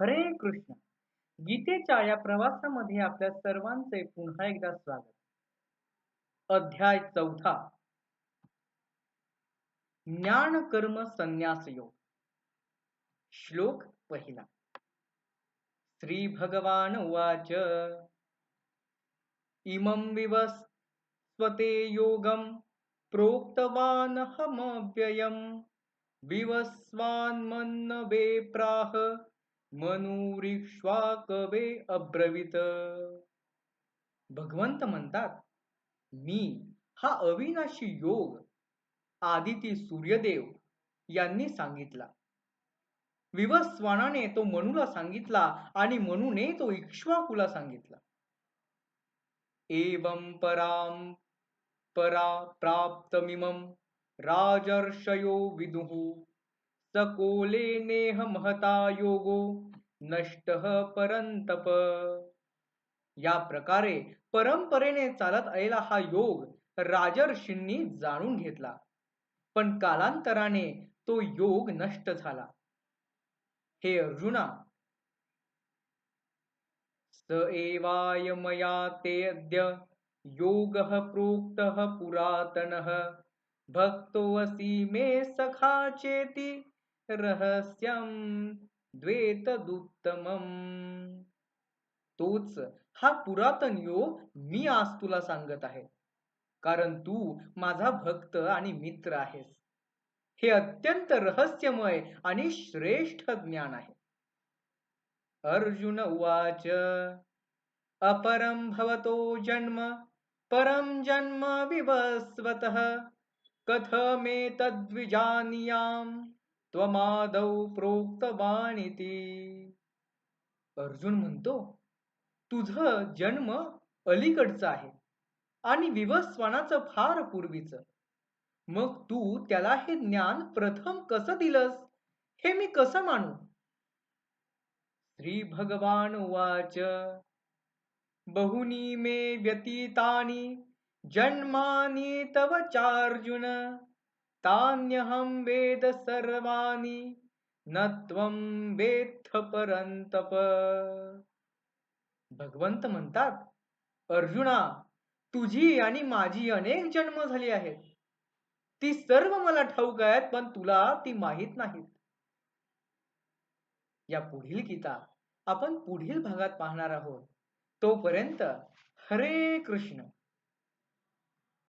हरे कृष्ण. गीतेच्या या प्रवासामध्ये आपल्या सर्वांचे पुन्हा एकदा स्वागत. अध्याय चौथा. ज्ञान कर्म संन्यास योग. श्लोक पहिला. श्री भगवान उवाच. इमं विवस्वते योगं प्रोक्तवान् हमव्ययम् विवस्वान्मन्नवे प्राह मनुरीक्ष्वाकवे अब्रवित. भगवंत म्हणतात मी हा अविनाशी योग आदिती सूर्यदेव यांनी सांगितला. विवस्वानाने तो मनूला सांगितला आणि मनूने तो इक्ष्वाकुला सांगितला. एवं पराम परा प्राप्तमिमं राजर्षयो विदुः. सकोले नेह महता योगो नष्ट परंतप. या प्रकारे परंपरेने चालत आलेला हा योग राजर्षींनी जाणून घेतला. पण कालांतराने तो योग नष्ट झाला. हे अर्जुना स एवाय मया ते अद्य योगः प्रोक्तः पुरातनः भक्तोऽसि मे सखा चेती रहस्यं द्वेतदुत्तमम्। तोच हा पुरातन योग मी आज तुला सांगत आहे. कारण तू माझा भक्त आणि मित्र आहेस. हे अत्यंत रहस्यमय आणि श्रेष्ठ ज्ञान आहे. अर्जुन उवाच अपरं भवतो जन्म परं जन्म विवस्वत कथमे तद्विजानियाम त्वमादौ प्रोक्तवानिती. अर्जुन म्हणतो तुझं जन्म अलीकडचं आहे आणि विवस्वानाचं फार पूर्वीच. मग तू त्याला हे ज्ञान प्रथम कसं दिलंस हे मी कसं मानू? श्री भगवान वाच बहुनी मे व्यतीतानी जन्मानि तव चार्जुन तान्यहं वेद सर्वाणि न त्वं वेत्थ परंतप भगवंत म्हणतात अर्जुना तुझी आणि माझी अनेक जन्म झाली आहेत. ती सर्व मला ठाऊक आहेत पण तुला ती माहीत नाहीत. या पुढील गीता आपण पुढील भागात पाहणार आहोत. तोपर्यंत हरे कृष्ण.